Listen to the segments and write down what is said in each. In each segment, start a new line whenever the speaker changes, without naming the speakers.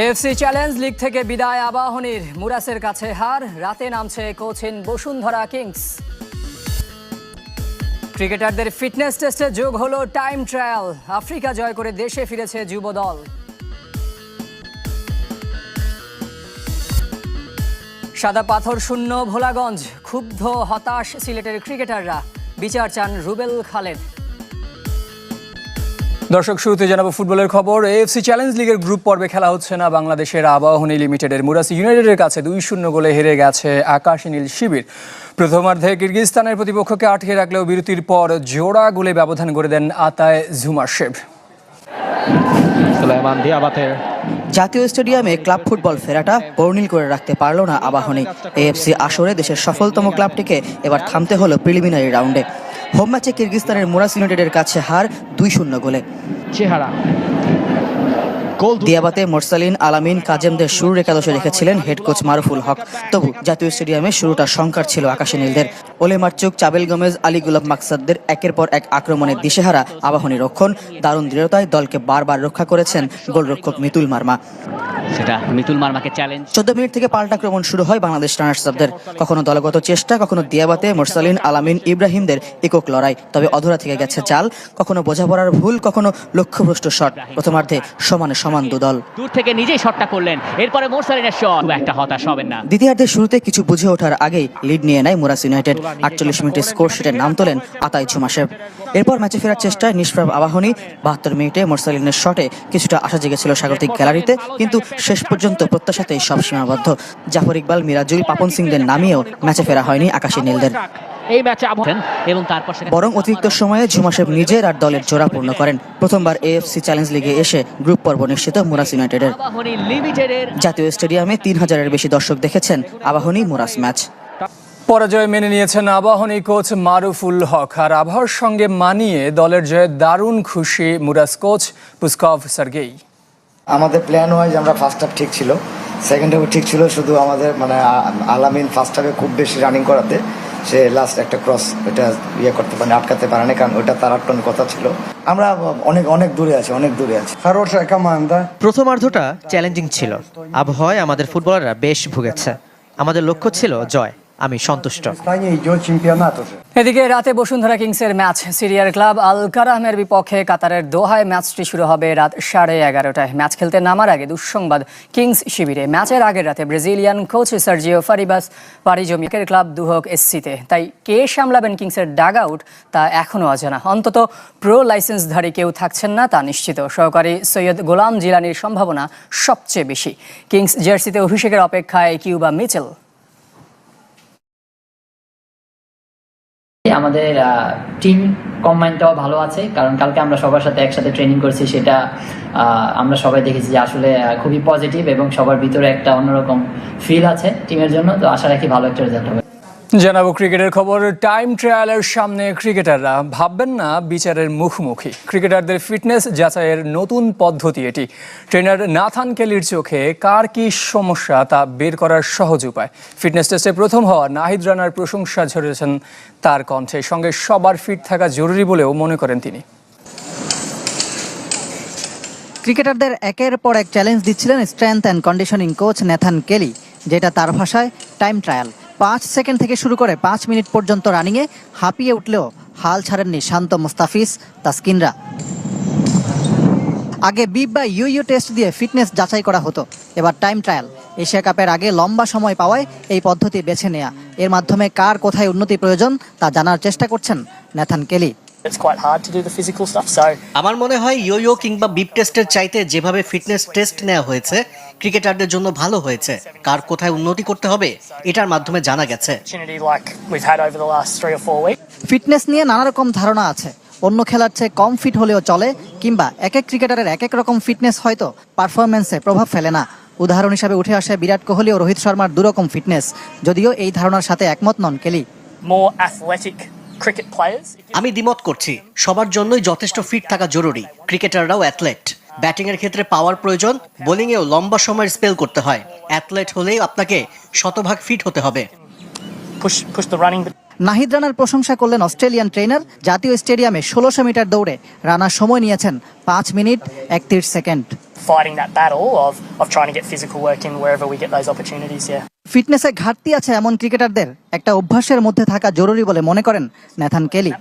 AFC challenge league থেকে বিদায় আবাহনীর মুরাসের কাছে হার, রাতে নামছে কোচিন বসুন্ধরা কিংস ক্রিকেটারদের ফিটনেস টেস্টে যোগ হলো টাইম ট্রায়াল, আফ্রিকা জয় করে দেশে ফিরেছে যুব দল। সাদা পাথর শূন্য ভোলাগঞ্জ, ক্ষুব্ধ হতাশ সিলেটের ক্রিকেটাররা। বিচার চান রুবেল খালেদ। দর্শক শুরুতে জানাব ফুটবলের খবর। এএফসি চ্যালেঞ্জ লিগের গ্রুপ পর্বে খেলা হচ্ছে না বাংলাদেশের আবাহনী লিমিটেডের মুরাসি ইউনাইটেডের কাছে দুই শূন্য গোলে হেরে গেছে আকাশী নীল শিবির। প্রথমার্ধে কিরগিজস্তানের প্রতিপক্ষকে আটকে রাখলেও বিরতির পর জোড়া গোলে ব্যবধান করে দেন আতায়
সুলাইমান দিয়াবাতের।
জাতীয় স্টেডিয়ামে ক্লাব ফুটবল ফেরাটা বর্ণিল করে রাখতে পারল না আবাহনী। এএফসি আসরে দেশের সফলতম ক্লাবটিকে এবার থামতে হলো প্রিলিমিনারি রাউন্ডে হোম ম্যাচে কিরগিস্তানের মোরাস ইউনাইটেডের কাছে হার দুই শূন্য গোলে।
চেহারা।
দিয়াবাতে মোরসালিন আলামিন কাজেমদের শুরুর একাদশে রেখেছিলেন হেড কোচ মারুফুল হক। তবু জাতীয় স্টেডিয়ামে শুরুটা শঙ্কার ছিল আকাশে নীলদের। ওলে মারচুক চাবেল গমেজ আলী গুলাব মাকসাদদের একের পর এক আক্রমণে দিশেহারা আবাহনী রক্ষণ। দারুণ দৃঢ়তায় দলকে বারবার রক্ষা করেছেন গোলরক্ষক মিতুল মার্মা।
সেটা মিতুল মার্মাকে চ্যালেঞ্জ
চোদ্দ মিনিট থেকে পাল্টা আক্রমণ শুরু হয় বাংলাদেশ রানার্সদের কখনো দলগত চেষ্টা কখনো দিয়াবাতে মোরসালিন আলামিন ইব্রাহিমদের একক লড়াই। তবে অধরা থেকে গেছে চাল। কখনো বোঝাপড়ার ভুল কখনো লক্ষ্যভ্রষ্ট শট। প্রথমার্ধে সমানে সমান দুদল।
দূর থেকে নিজেই শটটা করলেন। এরপরে মোরসালিনের শট একটা হতাশ হবেন না।
দ্বিতীয়ার্ধের শুরুতে কিছু বুঝে ওঠার আগেই লিড নিয়ে নেয় মুরাস ইউনাইটেড। আটচল্লিশ মিনিটে স্কোর শিটের নাম তোলেন আতাই ঝুমাশেব এরপর ম্যাচে ফেরার চেষ্টায় নিষ্প্রাপ আবাহনী বাহাত্তর মিনিটে মোরসালিনের শটে কিছুটা আশা জেগেছিল স্বাগতিক গ্যালারিতে কিন্তু শেষ পর্যন্ত প্রত্যাশাতেই সব সীমাবদ্ধ। জাফর ইকবাল মিরাজুল পাপন সিংদের নামিয়েও ম্যাচে ফেরা হয়নি আকাশী নীলদের।
এই ম্যাচে
এবং তারপর
বরং অতিরিক্ত সময়ে ঝুমাশেব নিজের আর দলের জোড়া পূর্ণ করেন। প্রথমবার এএফসি চ্যালেঞ্জ লিগে এসে গ্রুপ পর্ব নিশ্চিত মুরাস ইউনাইটেডের। জাতীয় স্টেডিয়ামে তিন হাজারের বেশি দর্শক দেখেছেন আবাহনী মুরাস ম্যাচ।
পরাজয় মেনে নিয়েছেন আবাহনী কোচ মারুফুল হক আর আবহাওয়ার সঙ্গে মানিয়ে দলের জয়ে দারুণ খুশি মুরাস কোচ পুস্কভ সার্গেই।
আমাদের প্ল্যান ওয়াইজ আমরা ফার্স্ট হাফ ঠিক ছিল। সেকেন্ড হাফে ঠিক ছিল শুধু আমাদের মানে আলামিন ফার্স্ট হাফে খুব বেশি রানিং করাতে। সে লাস্ট একটা ক্রস ওটা ইয়ে করতে পারে আটকাতে পারে না কারণ ওটা তার আটকানোর কথা ছিল। আমরা অনেক অনেক দূরে আছি অনেক দূরে আছি।
প্রথমার্ধটা চ্যালেঞ্জিং ছিল। আবহাওয়ায় আমাদের ফুটবলাররা বেশ ভুগেছে। আমাদের লক্ষ্য ছিল জয়। আমি সন্তুষ্ট।
এদিকে রাতে বসুন্ধরা কিংসের ম্যাচ, সিরিয়ার ক্লাব আল কারামের বিপক্ষে কাতারের দোহায় ম্যাচটি শুরু হবে রাত সাড়ে এগারোটায়। ম্যাচ খেলতে নামার আগে দুঃসংবাদ, কিংস শিবিরে। ম্যাচের আগের রাতে ব্রাজিলিয়ান কোচ সার্জিও ফারিবাস পারিজমিকের ক্লাব দুহক এসসিতে। তাই কে সামলাবেন কিংসের ডাগ আউট, তা এখনও অজানা। অন্তত প্রো লাইসেন্সধারী কেউ থাকছেন না, তা নিশ্চিত। সহকারী সৈয়দ গোলাম জিলানির সম্ভাবনা সবচেয়ে বেশি। কিংস জার্সিতে অভিষেকের অপেক্ষায় কিউবা মিচেল
আমাদের টিম কম্বাইনটাও ভালো আছে, কারণ কালকে আমরা সবার সাথে একসাথে ট্রেনিং করছি, সেটা আমরা সবাই দেখেছি যে আসলে খুবই পজিটিভ এবং সবার ভিতরে একটা অন্যরকম ফিল আছে টিমের জন্য, তো আশা রাখি ভালো একটা রেজাল্ট হবে।
জানাব ক্রিকেটের খবর। টাইম ট্রায়ালের সামনে ক্রিকেটাররা ভাববেন না, বিচারের মুখোমুখি। ক্রিকেটারদের ফিটনেস যাচাইয়ের নতুন পদ্ধতি এটি। ট্রেনার নাথান কেলির চোখে কার কি সমস্যা তা বের করার সহজ উপায়। ফিটনেস টেস্টে প্রথম হওয়া নাহিদ রানার প্রশংসা ঝরেছেন তার কণ্ঠে। সঙ্গে সবার ফিট থাকা জরুরি বলেও মনে করেন তিনি।
ক্রিকেটারদের একের পর এক চ্যালেঞ্জ দিচ্ছিলেন strength and conditioning coach Nathan Kelly, যেটা তার ভাষায় টাইম ট্রায়াল পাঁচ সেকেন্ড থেকে শুরু করে পাঁচ মিনিট পর্যন্ত রানিংয়ে হাঁপিয়ে উঠলেও হাল ছাড়েননি শান্ত মুস্তাফিজ তাসকিনরা। আগে বিপ বা ইউ ইউ টেস্ট দিয়ে ফিটনেস যাচাই করা হতো। এবার টাইম ট্রায়াল। এশিয়া কাপের আগে লম্বা সময় পাওয়ায় এই পদ্ধতি বেছে নেয়া। এর মাধ্যমে কার কোথায় উন্নতি প্রয়োজন তা জানার চেষ্টা করছেন ন্যাথান কেলি।
আমার মনে হয় ইয়ো কিংবা বিপ টেস্টের চাইতে যেভাবে ফিটনেস টেস্ট নেওয়া হয়েছে ক্রিকেটারদের জন্য ভালো হয়েছে। কার কোথায় উন্নতি করতে হবে এটার মাধ্যমে জানা গেছে।
ফিটনেস নিয়ে নানা রকম ধারণা আছে। অন্য খেলার চেয়ে কম ফিট হলেও চলে কিংবা এক এক ক্রিকেটারের এক এক রকম ফিটনেস হয়তো পারফরমেন্সে প্রভাব ফেলে না। উদাহরণ হিসাবে উঠে আসে বিরাট কোহলি ও রোহিত শর্মার দুরকম ফিটনেস যদিও এই ধারণার সাথে একমত নন কেলি।
আমি দ্বিমত করছি। সবার জন্যই যথেষ্ট ফিট থাকা জরুরি। ক্রিকেটাররাও অ্যাথলেট ব্যাটিং এর ক্ষেত্রে পাওয়ার প্রয়োজন বোলিং এও লম্বা সময়ের স্পেল করতে হয়। অ্যাথলেট হলেই আপনাকে শতভাগ ফিট হতে হবে।
নাহিদ রানার প্রশংসা করলেন অস্ট্রেলিয়ান ট্রেনার জাতীয় স্টেডিয়ামে ষোলোশো মিটার দৌড়ে। রানা সময় নিয়েছেন পাঁচ মিনিট একত্রিশ second.
Fighting that battle of of trying to get physical work in wherever we get those opportunities. Yeah.
ফিটনেসে ঘাটতি আছে এমন ক্রিকেটারদের? একটা অভ্যাসের মধ্যে থাকা জরুরি বলে মনে করেন নেথান কেলি।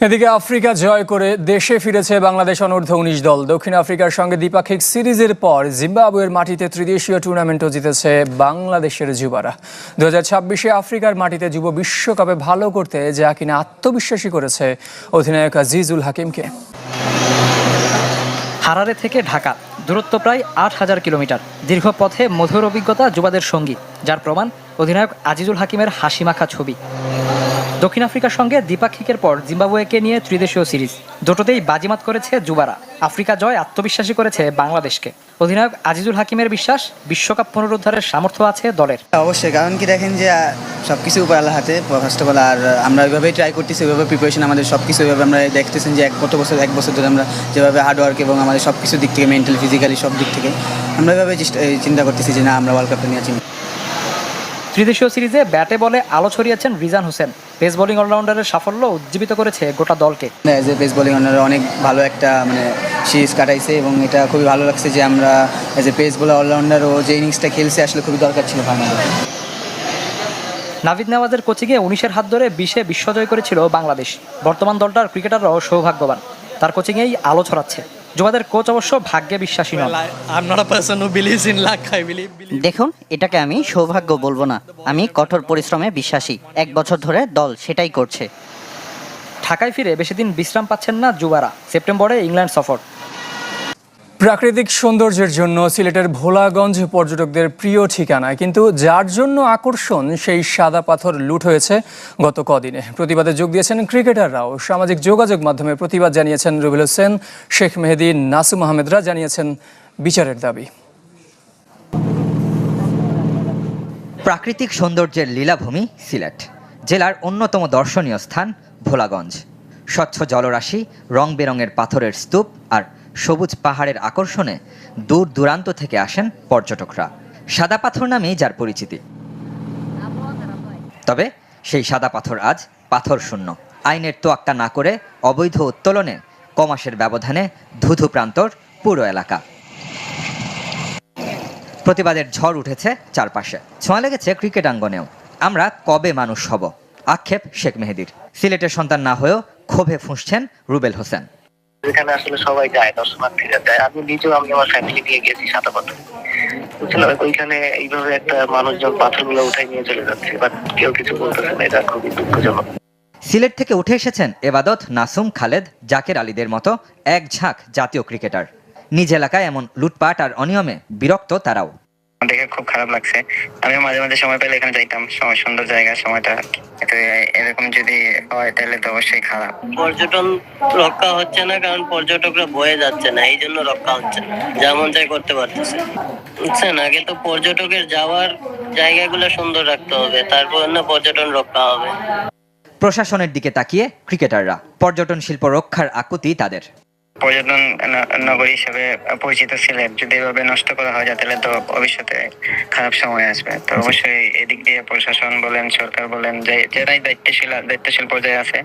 এদিকে আফ্রিকা জয় করে দেশে ফিরেছে বাংলাদেশ অনূর্ধ্ব উনিশ দল। দক্ষিণ আফ্রিকার সঙ্গে দ্বিপাক্ষিক সিরিজের পর জিম্বাবুয়ের মাটিতে ত্রিদেশীয় টুর্নামেন্টও জিতেছে বাংলাদেশের যুবারা। দু হাজার ছাব্বিশে আফ্রিকার মাটিতে যুব বিশ্বকাপে ভালো করতে যা কিনা আত্মবিশ্বাসী করেছে অধিনায়ক আজিজুল হাকিমকে।
হারারে থেকে ঢাকা। দূরত্ব প্রায় আট হাজার কিলোমিটার। দীর্ঘ পথে মধুর অভিজ্ঞতা যুবাদের সঙ্গী, যার প্রমাণ অধিনায়ক আজিজুল হাকিমের হাসিমাখা ছবি। দক্ষিণ আফ্রিকার সঙ্গে দ্বিপাক্ষিকের পর জিম্বাবুয়েকে নিয়ে ত্রিদেশীয় সিরিজ। দুটোতেই বাজিমাত করেছে যুবারা আফ্রিকা জয় আত্মবিশ্বাসী করেছে বাংলাদেশকে। অধিনায়ক আজিজুল হাকিমের বিশ্বাস, বিশ্বকাপ পুনরুদ্ধারের সামর্থ্য আছে দলের।
অবশ্যই, কারণ কি দেখেন যে সব কিছু উপর আল্লাহ হাতে ফার্স্ট অফ অল আর আমরা ওইভাবেই ট্রাই করতেছি, ওইভাবে প্রিপারেশন আমাদের সব কিছু ওইভাবে আমরা দেখতেছেন যে, এক কত বছর, এক বছর ধরে আমরা যেভাবে হার্ডওয়ার্ক এবং আমাদের সব কিছু দিক থেকে মেন্টাল ফিজিক্যালি সব দিক থেকে, আমরা ওইভাবে চিন্তা করতেছি যে, না, আমরা ওয়ার্ল্ড কাপটা নিয়ে চিন্তা
ত্রিদেশীয় সিরিজে ব্যাটে বলে আলো ছড়িয়েছেন রিজান হোসেন। পেস বোলিং অলরাউন্ডারের সাফল্য উজ্জীবিত করেছে গোটা দলকে।
অ্যাজ এ পেস বোলিং ওনারা অনেক ভালো একটা মানে সিরিজ কাটাইছে এবং এটা খুবই ভালো লাগছে যে আমরা as a pace bowler allrounder ও যে ইনিংসটা খেলছে আসলে খুবই দরকার ছিল ফাইনালে
নাভিদ নেওয়াজের কোচিংয়ে উনিশের হাত ধরে বিশে বিশ্বজয় করেছিল বাংলাদেশ। বর্তমান দলটার ক্রিকেটাররাও সৌভাগ্যবান। তার কোচিংয়েই আলো ছড়াচ্ছে। যুবাদের কোচ অবশ্য ভাগ্যে বিশ্বাসী নন।
দেখুন এটাকে আমি সৌভাগ্য বলব না। আমি কঠোর পরিশ্রমে বিশ্বাসী। এক বছর ধরে দল সেটাই করছে।
ঢাকায় ফিরে বেশি দিন বিশ্রাম পাচ্ছেন না যুবারা সেপ্টেম্বরে ইংল্যান্ড সফর।
প্রাকৃতিক সৌন্দর্যের জন্য সিলেটের ভোলাগঞ্জ পর্যটকদের প্রিয় ঠিকানা কিন্তু যার জন্য আকর্ষণ, সেই সাদা পাথর লুট হয়েছে গত কদিনে। প্রতিবাদে যোগ দিয়েছেন ক্রিকেটাররাও। সামাজিক যোগাযোগ মাধ্যমে প্রতিবাদ জানিয়েছেন রুবেল হোসেন, শেখ মেহেদি, নাসুম আহমেদরা জানিয়েছেন বিচারের দাবি।
প্রাকৃতিক সৌন্দর্যের লীলাভূমি সিলেট, জেলার অন্যতম দর্শনীয় স্থান ভোলাগঞ্জ। স্বচ্ছ জলরাশি, রং বেরঙের পাথরের স্তূপ আর সবুজ পাহাড়ের আকর্ষণে দূর দূরান্ত থেকে আসেন পর্যটকরা। সাদা পাথর নামেই যার পরিচিতি। তবে সেই সাদা পাথর আজ পাথর শূন্য। আইনের তোয়াক্কা না করে অবৈধ উত্তোলনে কমাসের ব্যবধানে ধুধু প্রান্তর পুরো এলাকা। প্রতিবাদের ঝড় উঠেছে চারপাশে। ছোঁয়া লেগেছে ক্রিকেট আঙ্গনেও আমরা কবে মানুষ হব? আক্ষেপ শেখ মেহেদির। সিলেটের সন্তান না হয়েও ক্ষোভে ফুঁসছেন রুবেল হোসেন।
এখানে আসলে সবাই যায়, দর্শনার্থীরা যায়। আমি নিজেও, আমি আমার ফ্যামিলি নিয়ে গেছি সাদা ওইখানে এইভাবে একটা মানুষজন পাথরগুলো উঠাই নিয়ে চলে যাচ্ছে বাট কেউ কিছু বলতেছে না, এটা খুবই দুঃখজনক।
সিলেট থেকে উঠে এসেছেন এবাদত নাসুম খালেদ, জাকের আলীদের মতো এক ঝাঁক জাতীয় ক্রিকেটার। নিজ এলাকায় এমন লুটপাট আর অনিয়মে বিরক্ত তারাও।
খুব খারাপ লাগছে। আমি মাঝে মাঝে সময় পেলে এখানে যাইতাম। সময় সুন্দর জায়গা সময়টা। এতে এরকম যদি হয় তাহলে তো অবশ্যই খারাপ।
পর্যটন রক্ষা হচ্ছে না কারণ পর্যটকরা বয়ে যাচ্ছে না। এই জন্য রক্ষা হচ্ছে না। যেমন চাই করতে পারতেছে। বুঝছেন? আগে তো পর্যটকের যাওয়ার জায়গাগুলো সুন্দর রাখতে হবে। তারপর না পর্যটন রক্ষা হবে।
প্রশাসনের দিকে তাকিয়ে ক্রিকেটাররা পর্যটন শিল্প রক্ষার আকুতি তাদের।
পর্যটন নগরী হিসেবে পরিচিত সিলেট যদি এভাবে নষ্ট করা হয় তাহলে তো ভবিষ্যতে খারাপ সময় আসবে। তো অবশ্যই এদিক দিয়ে প্রশাসন বলেন সরকার বলেন যে যারাই দায়িত্বশীল দায়িত্বশীল পর্যায়ে আছে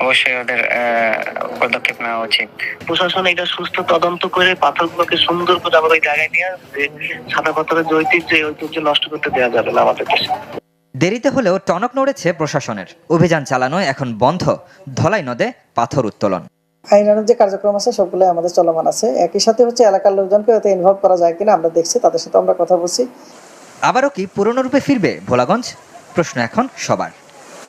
অবশ্যই ওদের আহ, পদক্ষেপ নেওয়া উচিত। প্রশাসন এটা সুস্থ তদন্ত করে পাথরগুলোকে সুন্দর করে আবার ওই জায়গায় নিয়ে সাদা পাথরের যে ঐতিহ্য এই ঐতিহ্য নষ্ট করতে দেওয়া যাবে না আমাদের দেশে।
দেরিতে হলেও টনক নড়েছে প্রশাসনের। অভিযান চালানো এখন বন্ধ। ধলাই নদে পাথর উত্তোলন।
আইনানুক যে কার্যক্রম আছে সবগুলো আমাদের চলমান আছে। একই সাথে হচ্ছে এলাকার লোকজনকে হয়তো ইনভলভ করা যায় কিনা আমরা দেখছি, তাদের সাথে আমরা কথা বলছি।
আবারও কি পুরনো রূপে ফিরবে ভোলাগঞ্জ? প্রশ্ন এখন সবার।